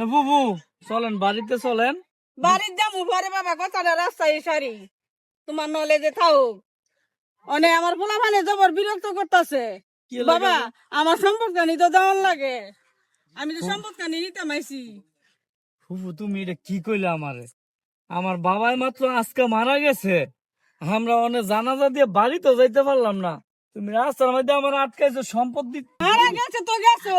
মানে বুবু চলেন বাড়িতে চলেন। বাড়ির যাব পরে বাবা কথাটা রাস্তায় সারি। তোমার নলেজে থাকুক। অনে আমার পোলা মানে জবর বিরক্ত করতেছে। বাবা আমার সম্পদ কানি তো দেওয়ার লাগে। আমি তো সম্পদ কানি নিতে মাইছি বুবু তুমি এটা কি কইলে আমারে? আমার বাবাই মাত্র আজকে মারা গেছে। আমরা অনেক জানাজা দিয়ে বাড়ি তো যাইতে পারলাম না। তুমি রাস্তার মধ্যে আমার আটকাইছো সম্পত্তি মারা গেছে তো গেছে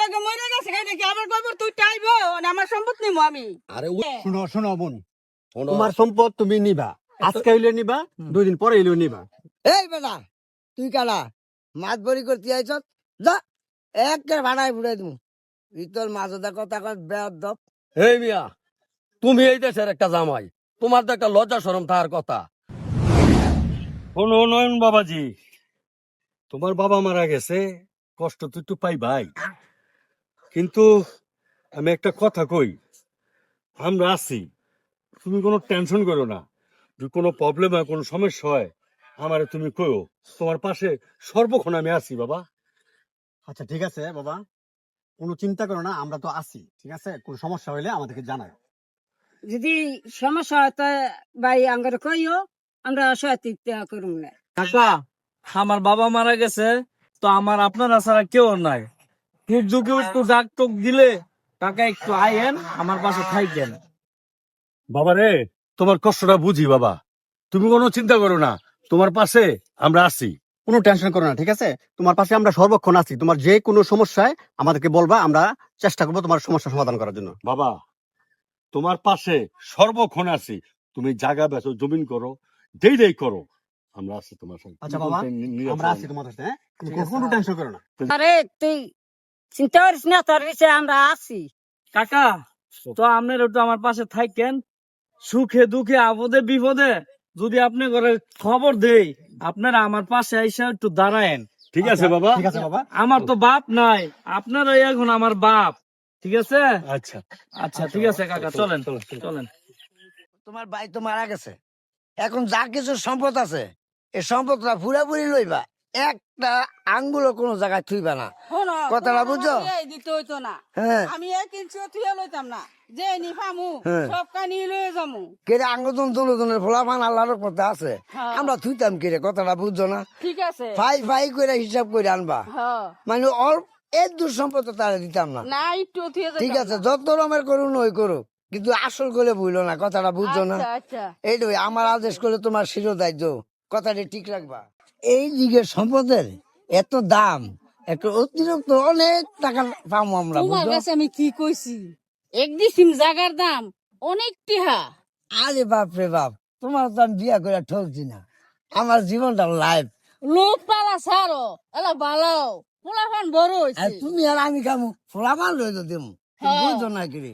লাগে মরে গেছে কাই দেখি আবার কবর তুই টাইব? আমার সম্পদ নিমো আমি। আরে ও- শুনো বোন। তোমার সম্পদ তুমি নিবা। আজকে হইলে নিবা দুই দিন পরে হইলেও নিবা। এই বেটা তুই কালা মাছ বড়ি করতে আইছ যা এক ভাড়ায় বুড়াই দিমু। ভিতর মাছ দা কথা কত বেদ দপ এই মিয়া তুমি এই দেশের একটা জামাই। তোমার তো একটা লজ্জা সরম থাকার কথা। শোনো নয়ন বাবাজি। তোমার বাবা মারা গেছে কষ্ট তো একটু পাই ভাই কিন্তু আমি একটা কথা কই আমরা আছি তুমি কোনো টেনশন করো না। যদি কোনো প্রবলেম হয় কোনো সমস্যা হয় আমারে তুমি কইও তোমার পাশে সর্বক্ষণ আমি আছি বাবা। আচ্ছা ঠিক আছে বাবা। কোনো চিন্তা করো না আমরা তো আছি ঠিক আছে? কোনো সমস্যা হইলে আমাদেরকে জানাও যদি সমস্যা হয় তা ভাই আঙ্গারে কইও। আমরা সহায়তা করুম না। কাকা আমার বাবা মারা গেছে তো আমার আপনারা ছাড়া কেউ নাই। ঠিক যুগে একটু ডাক টুক দিলে কাকা একটু আইয়েন আমার পাশে থাইকেন। বাবা রে তোমার কষ্টটা বুঝি বাবা। তুমি কোনো চিন্তা করো না তোমার পাশে আমরা আছি। কোনো টেনশন করো না ঠিক আছে? তোমার পাশে আমরা সর্বক্ষণ আছি। তোমার যে কোনো সমস্যায় আমাদেরকে বলবা আমরা চেষ্টা করব তোমার সমস্যা সমাধান করার জন্য। বাবা তোমার পাশে সর্বক্ষণ আছি। তুমি জায়গা বেচো জমিন করো যেই যেই করো। আমরা আছি তোমার সঙ্গে। আচ্ছা বাবা, আমরা আছি তোমাদের সাথে হ্যাঁ? তুমি কোনো টেনশন করো না। আরে তুই চিন্তা করিস না তোর বিষয়ে আমরা আছি। কাকা তো আপনার একটু আমার পাশে থাকেন। সুখে দুঃখে আপদে বিপদে যদি আপনি করে খবর দেই আপনারা আমার পাশে এসে একটু দাঁড়ায়েন। ঠিক আছে বাবা। ঠিক আছে বাবা। আমার তো বাপ নাই আপনারাই এখন আমার বাপ ঠিক আছে? আচ্ছা। আচ্ছা ঠিক আছে কাকা চলেন চলেন। তোমার ভাই তো মারা গেছে। এখন যা কিছু সম্পদ আছে এই সম্পদটা পুরাপুরি লইবা। একটা আঙ্গুলও কোনো জায়গায় থুইবা না। কথাটা বুঝছ? দিতে হইতো না। হ্যাঁ। আমি এক ইঞ্চিও থুয়ে লইতাম না। যে নি ফামু হ্যাঁ। সব কানি লয়ে যামু। কেরে আঙ্গুদন দুলুদনের ফলাফান আল্লাহর করতে আছে? হ্যাঁ। আমরা থুইতাম কিরে কথাটা বুঝছ না? ঠিক আছে। ফাই ফাই করে হিসাব করে আনবা। মানে অল্প এর সম্পদ তারা দিতাম না। ঠিক আছে যত রকমের করুন ওই করুক। কিন্তু আসল করে বুঝলো না কথাটা বুঝছ না? আচ্ছা আচ্ছা। এইটাই আমার আদেশ করে তোমার শিরোদার্য কথাটি ঠিক রাখবা। এই দিকে সম্পদের এত দাম একটু অতিরিক্ত অনেক টাকা পাবো আমরা তোমার কাছে আমি কি কইছি? একদি সিম জাগার দাম অনেক টিহা। আরে বাপ রে বাপ তোমার তো আমি বিয়া করে ঠকছি না। আমার জীবনটা লাইফ লোক পালা সারো এলা বালাও পোলাফান বড় হইছে। তুমি আর আমি খামু ফোলামান লইতো দেবো হ্যাঁ। বুঝছ না কিরে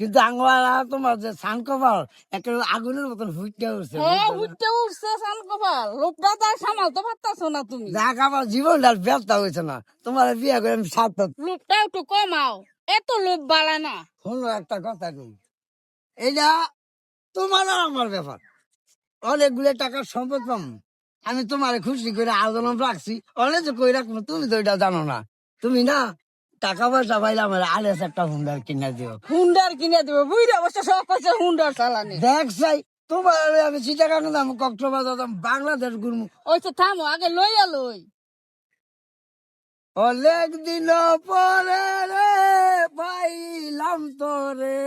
কিন্তু আঙ্গলা তোমার যে সান কপাল একটা আগুনের মতন ফুটতে উঠছে হ্যাঁ বুঝছ উঠছে সান কপাল। লোকটা তার সামাল তো পারতাছো না তুমি। দেখ আমার জীবনটা ব্যস্ত হয়েছে না। তোমার বিয়ে করে আমি সার্থক লোকটা একটু কমাও। এত লোভ বাড়ায় না। শোনো একটা কথা কই? এটা তোমার আর আমার ব্যাপার। অনেকগুলো টাকার সম্পদ পাম আমি তোমার খুশি করে আলোচনা রাখছি। অনেক কই রাখব তুমি তো এটা জানো না। তুমি না টাকা পয়সা পাইলে আমার আলেস একটা হুন্ডার কিনে দিও। হুন্ডার কিনে দেবো বুঝতে অবশ্য সব পয়সা হুন্ডার চালানি। দেখ চাই তোমার আমি চিটাগাং দাম কক্সবাজার দাম বাংলাদেশ ঘুরমু। ওই তো থামো আগে লইয়া লই। অনেক দিন পরে রে পাইলাম তোরে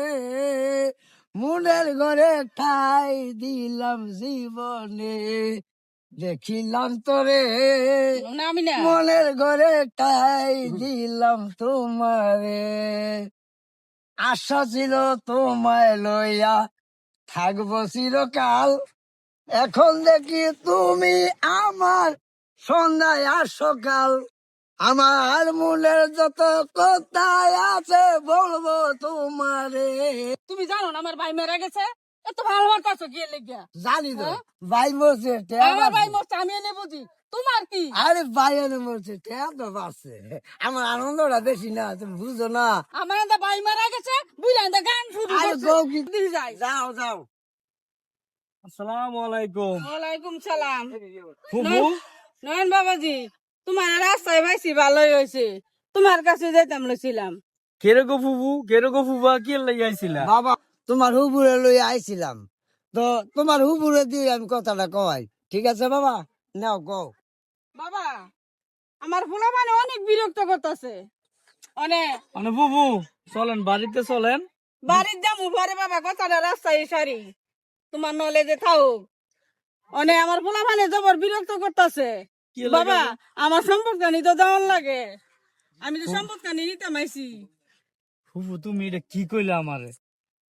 মনের ঘরে ঠাই দিলাম জীবনে। দেখিলাম তোরে মনের ঘরে ঠাই দিলাম তোমারে। আশা ছিল তোমায় লইয়া থাকব চিরকাল। এখন দেখি তুমি আমার সন্ধ্যায় আর সকাল আমার মনের যত কোথায় আছে বলব তোমারে। তুমি জানো না আমার ভাই মারা গেছে? এত ভালো বার্তাছো গিয়ে লেগিয়া। জানি তো হ্যাঁ? ভাই বলছে আমার ভাই মরছে আমি এনে বুঝি। তোমার কি? আরে ভাই এনে বলছে টেয়া তো পাচ্ছে আমার আনন্দটা বেশি না তুমি বুঝো না। আমার একটা ভাই মারা গেছে বুঝলেন তো গান শুরু আরে। গো কি যাই। যাও যাও। আসসালামু আলাইকুম ওয়ালাইকুম সালাম। ফুফু? নয়ন বাবাজি তোমার রাস্তায় পাইছি ভালোই হয়েছে। তোমার কাছে যেতাম লইছিলাম। কেরে গো ফুফু? কেরে গো ফুফা? কি লাগি আইছিলা? বাবা তোমার হুবুরে লই আইছিলাম। তো তোমার হুবুরে দিয়ে আমি কথাটা কই ঠিক আছে বাবা? নাও কও। বাবা আমার পোলা মানে অনেক বিরক্ত করতেছে। অনেক মানে ফুফু চলেন বাড়িতে চলেন। বাড়ির যাব পরে বাবা কথাটা রাস্তায় সারি। তোমার নলে যে থাকুক। অনেক আমার পোলা মানে জবর বিরক্ত করতেছে। কি বাবা লাগে? আমার সম্পর্ক নিতে দেওয়ার লাগে। আমি তো সম্পর্ক নিতে মাইছি ফুফু তুমি এটা কি কইলে আমারে?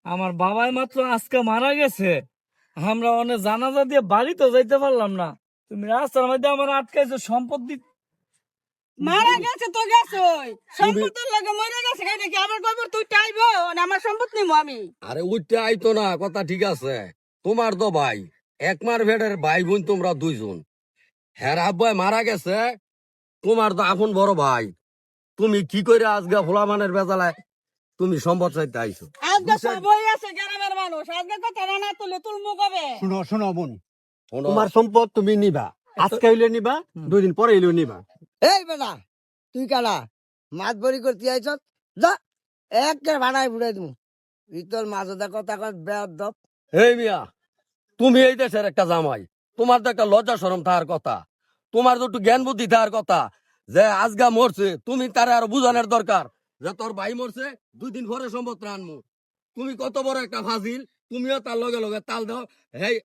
আমার বাবাই মাত্র আজকে মারা গেছে। আমরা অনেক জানাজা দিয়ে বাড়িতে যাইতে পারলাম না। তুমি রাস্তার মধ্যে আমার আটকাইছো সম্পত্তি মারা গেছে তো গেছে সম্পত্তির লাগে মরে গেছে এটা কি আবার কইব তুই টাইবো না আমার সম্পত্তি নিমু আমি। আরে উঠতে আইতো না কথা ঠিক আছে। তোমার তো ভাই একমার ভেড়ের ভাই বোন তোমরা দুইজন। হ্যার আব্বাই মারা গেছে তোমার তো আপন বড় ভাই। তুমি কি করে আজকে ভোলামানের বেজালায় তুমি সম্পদ চাইতে আইছো। আজকে সবই আছে গ্রামের মানুষ। আজকে কথা না তুলে তুলমু কবে শুনো শুনো বোন তোমার সম্পদ তুমি নিবা। আজকে হইলে নিবা দুই দিন পরে হইলেও নিবা। এই বেটা তুই কালা মাছ বড়ি করতে আইছ? যা একে ভাড়ায় বুড়াই দিমু। ইতর মাঝে কথা কত বেদ দপ এই মিয়া তুমি এই দেশের একটা জামাই। তোমার তো একটা লজ্জা সরম থাকার কথা। তোমার তো একটু জ্ঞান বুদ্ধি থাকার কথা। যে আজগা মরছে তুমি তারে আরও বুঝানোর দরকার। যে তোর ভাই মরছে দুই দিন পরে সম্পদ আনমু। তুমি কত বড় একটা ফাজিল তুমিও তার লগে লগে তাল দাও। হেই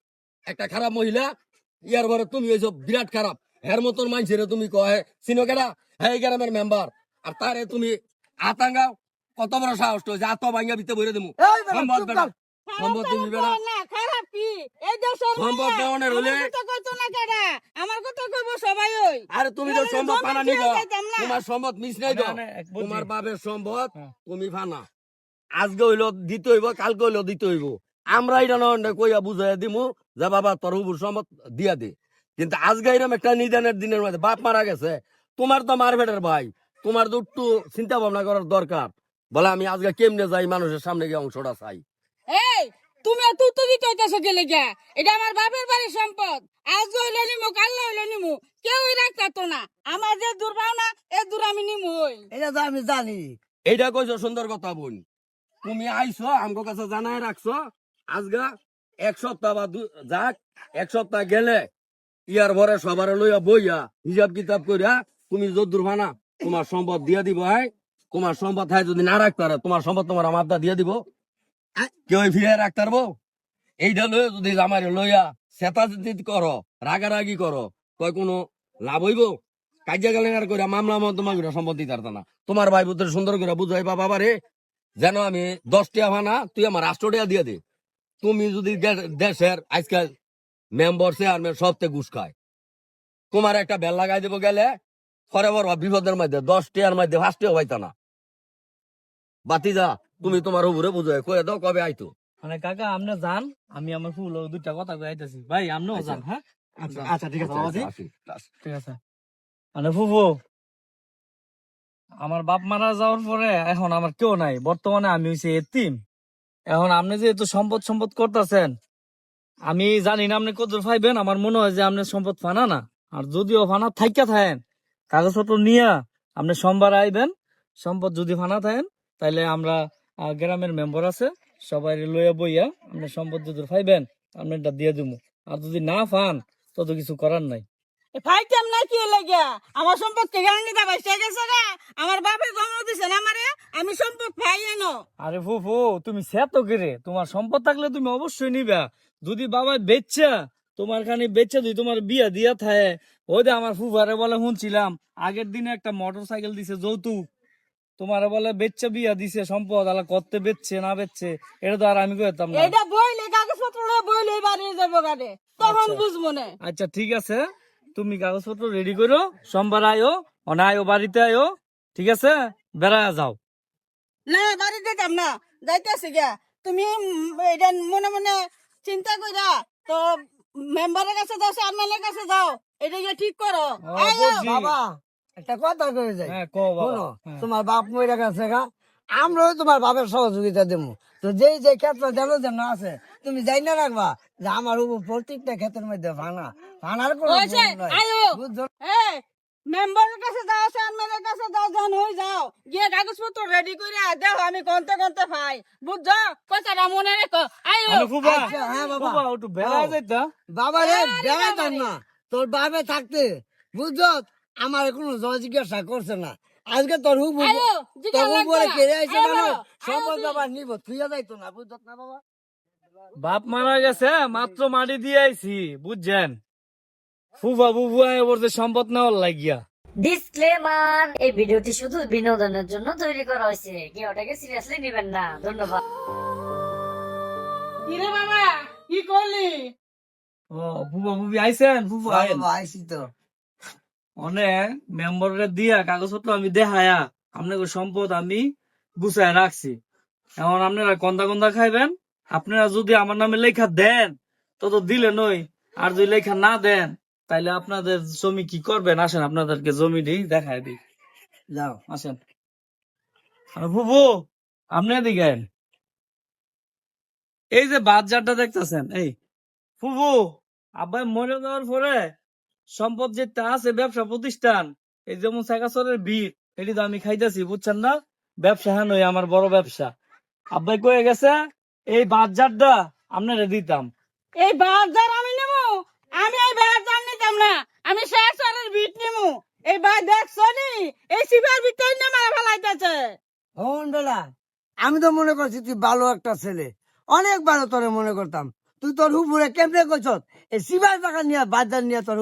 একটা খারাপ মহিলা ইয়ার পরে তুমি হইছো বিরাট খারাপ। হের মতন মানছে রে তুমি কহে চিনো কেনা হ্যাঁ গ্রামের মেম্বার আর তারে তুমি আতাঙ্গাও। কত বড় সাহস তো যে আত ভাঙ্গা ভিতরে ভরে দেবো সম্পদ কর। সম্পদ তুমি খারাপ কি? এই দেশের সম্পদ দেওয়ানের হলে? কইতো না কেডা আমার কথা কইব সবাই ওই। আরে তুমি তো তাহলে সম্পদ জমি ফানা দিয়ে নিব তোমার সম্পদ মিস নাই তো? এক বুঝি। তোমার বাপের সম্পদ হ্যাঁ। তুমি ফানা আজকে হইল দিতে হইব কালকে হইল দিতে হইব। আমরা এটা কইয়া বুঝাইয়া দিমু যে বাবা তোর হুবুর সম্পদ দিয়া দে। কিন্তু আজকে এরকম একটা নিদানের দিনের মধ্যে বাপ মারা গেছে। তোমার তো মারবেটের ভাই। তোমার তো একটু চিন্তা ভাবনা করার দরকার। বলে আমি আজকে কেমনে যাই মানুষের সামনে গিয়ে অংশটা চাই। এই তুমি আর তুই তো দিতে হইতাছো গেলে গিয়া এটা আমার বাপের বাড়ির সম্পদ। আজ হইলে নিমু কাল হইলে নিমু। কেউই রাখতো না। আমার যে দূর না এ দূর আমি নিমু ওই এটা তো আমি জানি। এইটা কইছো সুন্দর কথা বোন। তুমি আইছো আমগো কাছে জানাই রাখছো। আজগা এক সপ্তাহ বা দু- যাক এক সপ্তাহ গেলে ইয়ার ভরে সবার লইয়া বইয়া হিসাব কিতাব করিয়া তুমি যদ্দুর ভানা তোমার সম্পদ দিয়া দিব হ্যাঁ তোমার সম্পদ হয় যদি না রাখতে পারে তোমার সম্পদ তোমার আমারটা দিয়ে দিব। কেউ ফিরে রাখতে পারব? এইটা লইয়া যদি আমার লইয়া যদি করো, রাগারাগি করো, কয় কোনো লাভ হইব? কাজিয়া গালেঙ্গার করে মামলা তোমার করে সম্পদ দিতে না। তোমার ভাই পুত্রের সুন্দর করে বুঝাই বাবা বারে যেন আমি দশ টিয়া ভানা তুই আমার আষ্ট টিয়া দিয়ে দে। তুমি যদি দেশের আজকাল মেম্বার, চেয়ারম্যান সবতে ঘুষ খায়। তোমার একটা বেল লাগাই দেবো গেলে বড় বিপদের মধ্যে দশ টিয়ার মধ্যে পাঁচ টিয়া হইতো না। বাতি যা তুমি তোমার উপরে বুঝাই কয়ে দাও কবে আইতো। মানে কাকা আপনি যান আমি আমার ফুল দুইটা কথা কই আইতাছি। ভাই আপনিও আচ্ছা। যান হ্যাঁ? আচ্ছা আচ্ছা ঠিক আছে বাবাজি। ঠিক আছে। মানে ফুফু আমার বাপ মারা যাওয়ার পরে এখন আমার কেউ নাই। বর্তমানে আমি হইছি এতিম। এখন আপনি যে এত সম্পদ সম্পদ করতেছেন আমি জানি না আপনি কত পাইবেন আমার মনে হয় যে আপনি সম্পদ ফানা না। আর যদিও ফানা থাইকা থাকেন কাগজপত্র নিয়ে আপনি সোমবার আইবেন সম্পদ যদি ফানা থাকেন তাহলে আমরা গ্রামের মেম্বার আছে সবাই লইয়া বইয়া আপনি সম্পদ যদি পাইবেন আপনি এটা দিয়ে দিব আর যদি না ফান তত কিছু করার নাই। ফাইতাম না কি লাগিয়া? আমার সম্পদ কে গান দিতে বাইসা গেছে গা। আমার বাপে গম দিছে না আমারে আমি সম্পদ পাই এনো। আরে ফুফু তুমি সেত করে তোমার সম্পদ থাকলে তুমি অবশ্যই নিবা। যদি বাবা বেচা তোমার খানি বেচা দিই তোমার বিয়া দিয়া থাকে ওই আমার ফুফারে বলে শুনছিলাম আগের দিনে একটা মোটর সাইকেল দিছে যৌতুক। তোমার বলে বেচা বিয়া দিছে সম্পদ আলা করতে বেচছে না বেচছে এটা তো আর আমি কইতাম না। এইটা বইলে কাগজপত্র বইলে বাড়ি যাব গাড়ি তখন আচ্ছা। বুঝব না। আচ্ছা ঠিক আছে। তুমি কাগজপত্র রেডি করো সোমবার আয়ো অনা আয়ো বাড়িতে আয়ো ঠিক আছে? বেড়ায় যাও। না বাড়ি যেতাম না যাইতেছি গিয়া। তুমি এটা মনে মনে চিন্তা কইরা তো মেম্বারের কাছে যাও চেয়ারম্যানের কাছে যাও এটা গিয়ে ঠিক করো। বাবা। একটা কথা কয়ে যাই। হ্যাঁ বাবা। শোনো হ্যাঁ। তোমার বাপ মরে গেছে গা আমরাও তোমার বাপের সহযোগিতা দেবো তো যেই যে ক্ষেত্র যেন যেন আছে তুমি যাই না রাখবা যে আমার উপর প্রত্যেকটা ক্ষেত্রের মধ্যে ফানা ফানার কোনো। বুঝছ? মেম্বারের কাছে যাও চেয়ারম্যানের কাছে যাও যখন হয়ে যাও। গিয়ে কাগজপত্র রেডি করে দেখো আমি কনতে কনতে পাই। বুঝছ? কথাটা মনে রেখো। আয়ো! মানে আচ্ছা, হ্যাঁ বাবা। একটু বেড়া। যাইতা বাবা রে বেড়াইতাম বাবারে। না। তোর বাবে থাকতে। বুঝছ? আমার কোনো জয় জিজ্ঞাসা করছে না। আজকে তোর হুব তোর না। কেড়ে আইছে মানে সম্পদ বাবা নিব তুই যাইতো না বুঝছ না বাবা। বাপ মারা গেছে মাত্র মাটি দিয়ে আইছি বুঝছেন? ফুফা বুবুয়া বলতে সম্পদ নেওয়ার লাগিয়া। ডিসক্লেমার এই ভিডিওটি শুধু বিনোদনের জন্য তৈরি করা হয়েছে। কেউ ওটাকে সিরিয়াসলি নেবেন না। ধন্যবাদ। কিরে বাবা কি করলি? ও ফুফা বুবি আইছেন? বাবা আইসি তো। অনেক মেম্বারের দিয়া কাগজপত্র আমি দেখায়া সম্পদ আমি রাখছি। আপনারা কন্দা কন্দা খাইবেন, আপনারা যদি আমার নামে লেখা দেন, তো তো দিলে নই আর যদি লেখা না দেন, তাইলে আপনাদের জমি কি করবেন? আসেন, আপনাদেরকে জমি দিই, দেখায় দিই। যাও, আসেন। আর বুবু আপনি এদিকে। এই যে বাজারটা দেখতেছেন, এই ফুবু আব্বাই মরে যাওয়ার পরে সম্পদ যেটা আছে ব্যবসা প্রতিষ্ঠান এই যেমন সাকাসরের ভিড় এটি তো আমি খাইতেছি বুঝছেন না? ব্যবসা হ্যাঁ আমার বড় ব্যবসা। আব্বাই কয়ে গেছে এই বাজারটা আপনারা দিতাম। এই বাজার আমি নেব? আমি এই বাজার নিতাম না আমি শেষরের বিট নেব। এই বা দেখছ নি? এই শিবার ভিতরে না মারা ফেলাইতেছে। হন বেলা আমি তো মনে করছি তুই ভালো একটা ছেলে। অনেক ভালো তোরে মনে করতাম। তুই তোর হুপুরে কেমনে কইছ এই সিবার নিয়ে বাজার নিয়ে তোর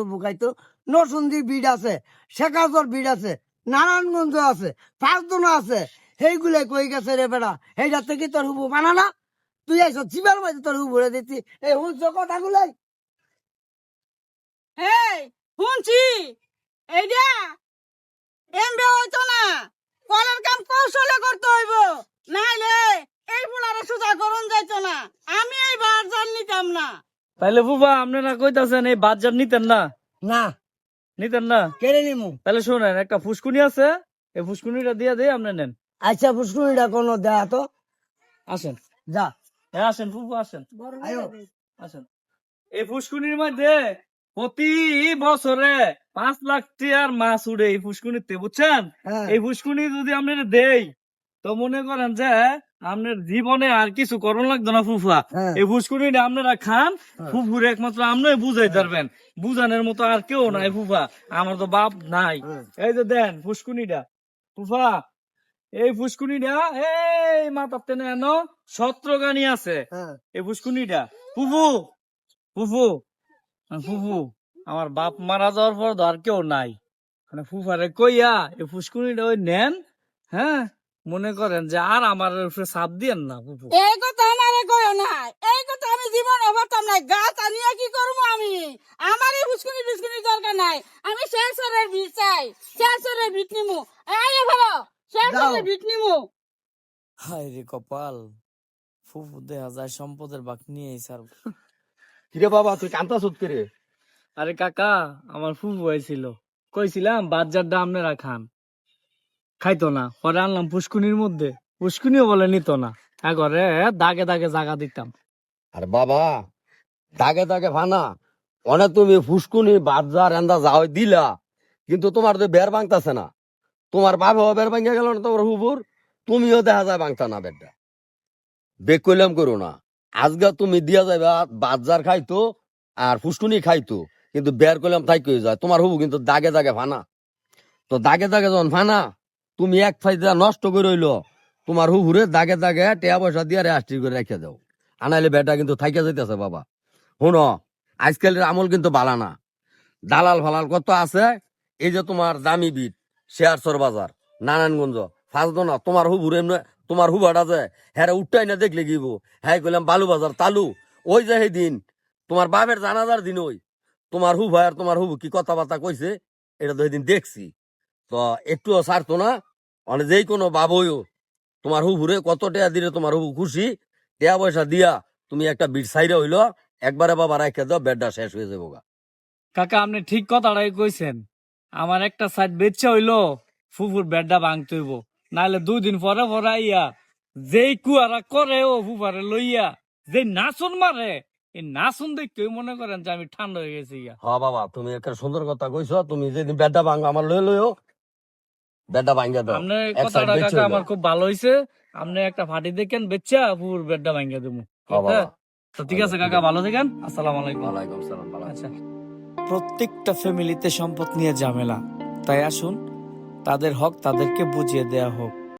নরসুন্দি বিড আছে, শেখাজর বিড আছে, নারায়ণগঞ্জ আছে ফাঁসদোনা আছে সেইগুলাই কই গেছে রে বেড়া? সেইটা থেকে তোর হুপু বানা না? তুই আইস সিবার মাঝে তোর হুপুরে দিতি। এই শুনছ কথাগুলাই? এই, শুনছি। এমবে হইতো না। কলের কাম কৌশলে করতে হইব। নাইলে এই ফুলারে সোজা করুন যাইতো না। আমি এই বাজার নিতাম না। তাইলে ফুফা আপনারা কইতাছেন এই বাজার নিতেন না? না। নিতেন না? কেড়ে নিমু? তাহলে শুনেন একটা ফুসকুনি আছে এই ফুসকুনিটা দিয়ে দিয়ে আপনি নেন। আচ্ছা পুষ্কুনিটা কোনো দেয়া তো? আসেন। যা। হ্যাঁ আসেন ফুফু আসেন। আয়ো। আসেন। এই ফুসকুনির মধ্যে প্রতি বছরে পাঁচ লাখ টিয়ার মাছ উড়ে এই ফুসকুনিতে বুঝছেন? হ্যাঁ। এই ফুসকুনি যদি আপনার দেই তো মনে করেন যে আপনার জীবনে আর কিছু করণ লাগতো না ফুফা। হ্যাঁ। এই ফুসকুনিটা আপনারা খান হ্যাঁ। ফুফুর একমাত্র আপনি বুঝাই পারবেন বুঝানোর মতো আর কেউ নাই ফুফা আমার তো বাপ নাই। হ্যাঁ। এই যে দেন ফুসকুনিটা ফুফা এই ফুসকুনিটা এই মাথার টেনে এনো সত্রগানি আছে। হ্যাঁ। এই ফুসকুনিটা ফুফু ফুফু ফুফু আমার বাপ মারা যাওয়ার পর তো আর কেউ নাই। মানে ফুফারে কইয়া এই ফুসকুনিটা ওই নেন হ্যাঁ? মনে করেন যে আর আমার উপরে চাপ দিয়েন না ফুফু। এই কথা আমারে কইও না এই কথা আমি জীবন ভাবতাম না গাছ আনিয়া কি করব আমি? আমার এই ফুসকুনি ফুসকুনি দরকার নাই। আমি শেষরের বিট চাই। শেষরের বিট নিমু। এই ভালো শেষরের যাও। নিমু। হায় রে কপাল। ফুফু দেখা যায় সম্পদের বাক নিয়ে স্যার কিরে বাবা তুই কান্তা সুদ করে? আরে কাকা আমার ফুফু হয়েছিল কইছিলাম বাজারটা আপনারা খান। খাইতো না, পরে আনলাম পুষ্কুনির মধ্যে। পুষ্কুনিও বলে নিত না। একবারে দাগে দাগে জাগা দিতাম। আর বাবা, দাগে দাগে ফানা অনেক তুমি ফুসকুনি বাজার এন্দা যাও দিলা। কিন্তু তোমার তো বের ভাঙতাছে না। তোমার বাবা বের ভাঙে গেল না তোমার হুবুর? তুমিও দেখা যায় ভাঙতা না বেরটা বেক কইলাম করো না। আজকে তুমি দিয়া যাবে বাজার খাইতো আর ফুসকুনি খাইতো। কিন্তু বের করলাম তাই কই যায়। তোমার হুবু কিন্তু দাগে দাগে ফানা তো দাগে দাগে যখন ফানা তুমি এক ফাইদা নষ্ট করে রইল, তোমার হুবুরে দাগে দাগে টেয়া পয়সা দিয়ে রেস্ট্রি করে রেখে দাও। আনাইলে বেটা কিন্তু থাইকে যাইতেছে বাবা। শুন আজকালের আমল কিন্তু বালা না। দালাল ফালাল কত আছে? এই যে তোমার দামি বিট, শেয়ারসর বাজার, নারায়ণগঞ্জ ফাঁসদো না তোমার হুবুর তোমার হুবাটা যে হ্যাঁ উঠটাই না দেখলে গিব। হ্যাঁ কইলাম বালু বাজার, তালু, ওই যে দিন তোমার বাপের জানাজার দিন ওই। তোমার হুব আর তোমার হুবু কি কথাবার্তা কইছে, এটা তো সেদিন দেখছি। তো একটুও ছাড়তো না। মানে যেই কোনো বাবইও তোমার হুবুরে কত টাকা দিলে তোমার হুবু খুশি টাকা পয়সা দিয়া তুমি একটা বিট সাইডে হইল একবারে বাবা রাখে দাও বেডটা শেষ হয়ে যাব কাকা আপনি ঠিক কথাটাই কইছেন। আমার একটা সাইড বেচা হইল ফুফুর বেডটা ভাঙতে হইব। নাহলে দুই দিন পরে পরে আইয়া যেই কুয়ারা করে ও ফুফারে লইয়া যে নাচন মারে এই না শুন দেখতে মনে করেন যে আমি ঠান্ডা হয়ে গেছি ইয়া হ বাবা তুমি একটা সুন্দর কথা কইছো তুমি যেদিন বেডটা ভাঙ আমার লই লইও। বেডটা ভাঙ্গা দাও। আপনার এক কথাটা কাকা আমার খুব ভালো হইছে। আপনি একটা ফাটি দেখেন বেচ্চা পুর বেডটা ভাঙ্গা দেবো। তো ঠিক আছে কাকা ভালো থাকেন। আসসালামু আলাইকুম। ওয়ালাইকুম সালাম ভালো আচ্ছা। প্রত্যেকটা ফ্যামিলিতে সম্পদ নিয়ে ঝামেলা। তাই আসুন তাদের হক তাদেরকে বুঝিয়ে দেয়া হোক।